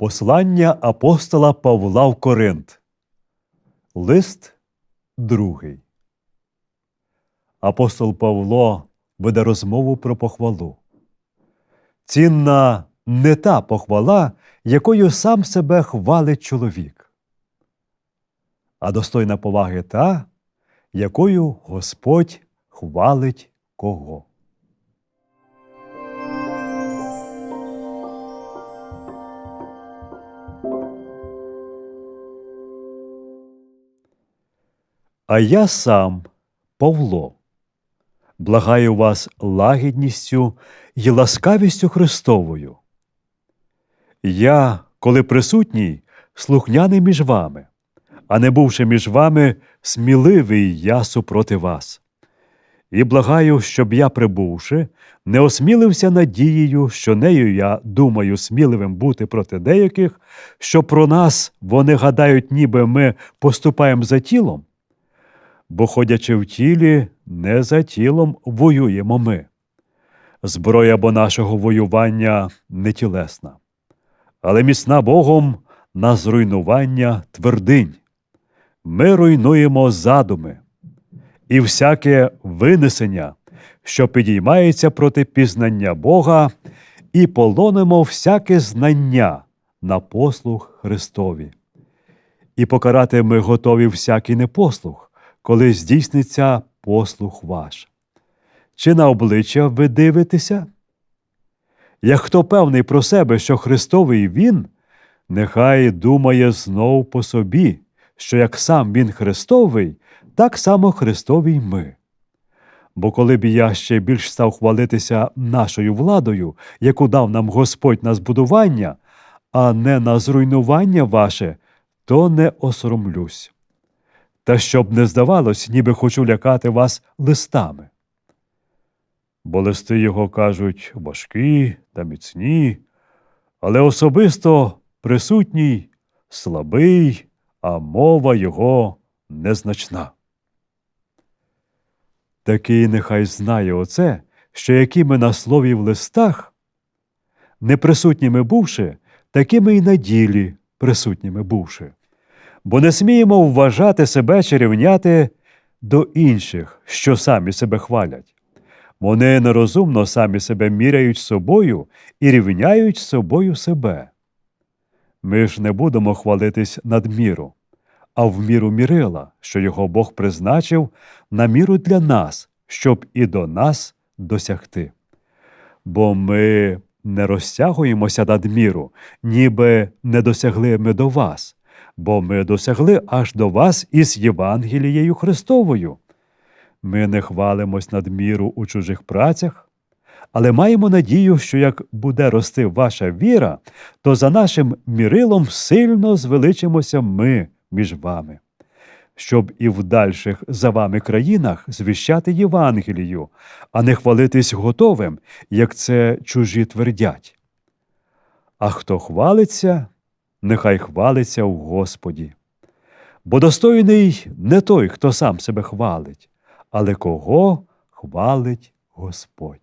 Послання апостола Павла в Коринт. Лист другий. Апостол Павло веде розмову про похвалу. Цінна не та похвала, якою сам себе хвалить чоловік, а достойна поваги та, якою Господь хвалить кого. А я сам, Павло, благаю вас лагідністю і ласкавістю Христовою. Я, коли присутній, слухняний між вами, а не бувши між вами, сміливий я супроти вас. І благаю, щоб я, прибувши, не осмілився надією, що нею я думаю сміливим бути проти деяких, що про нас вони гадають, ніби ми поступаємо за тілом, бо, ходячи в тілі, не за тілом воюємо ми. Зброя бо нашого воювання не тілесна, але міцна Богом на зруйнування твердинь. Ми руйнуємо задуми і всяке винесення, що підіймається проти пізнання Бога, і полонимо всяке знання на послуг Христові. І покарати ми готові всякий непослух, коли здійсниться послух ваш. Чи на обличчя ви дивитеся? Як хто певний про себе, що Христовий Він, нехай думає знов по собі, що як сам Він Христовий, так само Христові й ми. Бо коли б я ще більш став хвалитися нашою владою, яку дав нам Господь на збудування, а не на зруйнування ваше, то не осоромлюсь. Та щоб не здавалось, ніби хочу лякати вас листами. Бо листи його кажуть важкі та міцні, але особисто присутній слабий, а мова його незначна. Такий нехай знає оце, що які ми на слові в листах, неприсутніми бувши, такими й на ділі присутніми бувши. Бо не сміємо вважати себе чи рівняти до інших, що самі себе хвалять. Вони нерозумно самі себе міряють собою і рівняють собою себе. Ми ж не будемо хвалитись надміру, а в міру мірила, що його Бог призначив на міру для нас, щоб і до нас досягти. Бо ми не розтягуємося надміру, ніби не досягли ми до вас, бо ми досягли аж до вас із Євангелією Христовою. Ми не хвалимось надміру у чужих працях, але маємо надію, що як буде рости ваша віра, то за нашим мірилом сильно звеличимося ми між вами, щоб і в дальших за вами країнах звіщати Євангелію, а не хвалитись готовим, як це чужі твердять. А хто хвалиться, нехай хвалиться в Господі. Бо достойний не той, хто сам себе хвалить, але кого хвалить Господь.